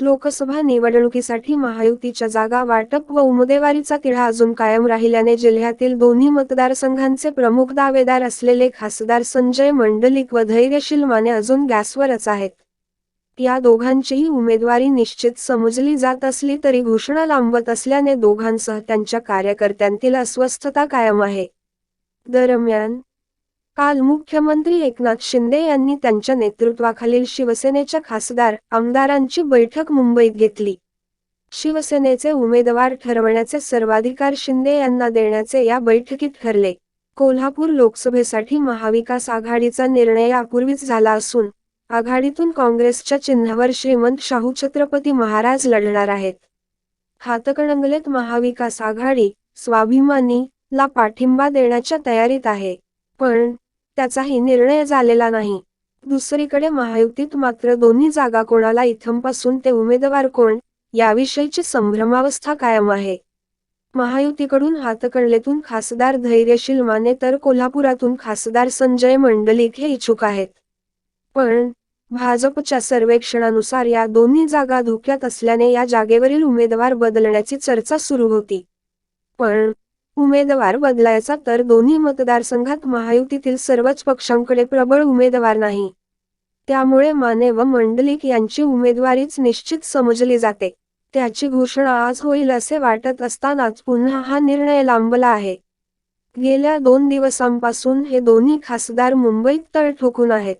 लोकसभा निवडणुकीसाठी महायुतीच्या जागा वाटप व उमेदवारीचा तिढा अजून कायम राहिल्याने जिल्ह्यातील दोन्ही मतदारसंघांचे प्रमुख दावेदार असलेले खासदार संजय मंडलिक व धैर्यशील माने अजून गॅसवरच आहेत. या दोघांचीही उमेदवारी निश्चित समजली जात असली तरी घोषणा लांबत असल्याने दोघांसह त्यांच्या कार्यकर्त्यांतील अस्वस्थता कायम आहे. दरम्यान काल मुख्यमंत्री एकनाथ शिंदे यांनी त्यांच्या नेतृत्वाखालील शिवसेनेच्या खासदार आमदारांची बैठक मुंबईत घेतली. शिवसेनेचे उमेदवार ठरवण्याचे सर्वाधिकार शिंदे यांना देण्याचे या बैठकीत ठरले. कोल्हापूर लोकसभेसाठी महाविकास आघाडीचा निर्णय यापूर्वीच झाला असून आघाडीतून काँग्रेसच्या चिन्हावर श्रीमंत शाहू छत्रपती महाराज लढणार आहेत. हातकणंगलेत महाविकास आघाडी स्वाभिमानी ला पाठिंबा देण्याच्या तयारीत आहे. पण त्याचाही निर्णय झालेला नाही. दुसरीकडे महायुतीत मात्र दोन्ही जागा कोणाला इथंपासून ते उमेदवार कोण याविषयीची संभ्रमावस्था कायम आहे. महायुतीकडून हातकणलेतून खासदार धैर्यशील माने तर कोल्हापुरातून खासदार संजय मंडलिक हे इच्छुक आहेत. पण भाजपच्या सर्वेक्षणानुसार या दोन्ही जागा धोक्यात असल्याने या जागेवरील उमेदवार बदलण्याची चर्चा सुरू होती. पण उमेदवार बदलायचा तर दोन्ही मतदारसंघात महायुतीतील सर्वच पक्षांकडे प्रबळ उमेदवार नाही. त्यामुळे माने व मंडलिक यांची उमेदवारीच निश्चित समजली जाते. त्याची घोषणा आज होईल असे वाटत असतानाच पुन्हा हा निर्णय लांबला आहे. गेल्या दोन दिवसांपासून हे दोन्ही खासदार मुंबईत तळ ठोकून आहेत.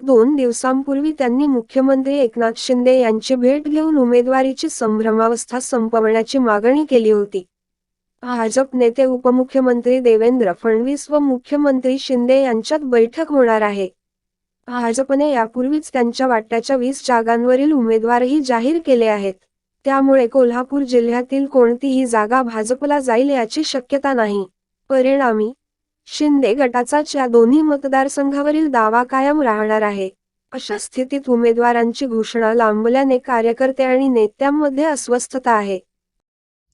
दोन दिवसांपूर्वी त्यांनी मुख्यमंत्री एकनाथ शिंदे यांची भेट घेऊन उमेदवारीची संभ्रमावस्था संपवण्याची मागणी केली होती. भाजप नेते उपमुख्यमंत्री देवेंद्र फडणवीस व मुख्यमंत्री शिंदे यांच्यात बैठक होणार आहे. भाजपने यापूर्वीच त्यांच्या वाट्याच्या वीस जागांवरील उमेदवारही जाहीर केले आहेत. त्यामुळे कोल्हापूर जिल्ह्यातील कोणतीही जागा भाजपला जाईल याची शक्यता नाही. परिणामी शिंदे गटाचाच या दोन्ही मतदारसंघावरील दावा कायम राहणार आहे. अशा स्थितीत उमेदवारांची घोषणा लांबल्याने कार्यकर्ते आणि नेत्यांमध्ये अस्वस्थता आहे.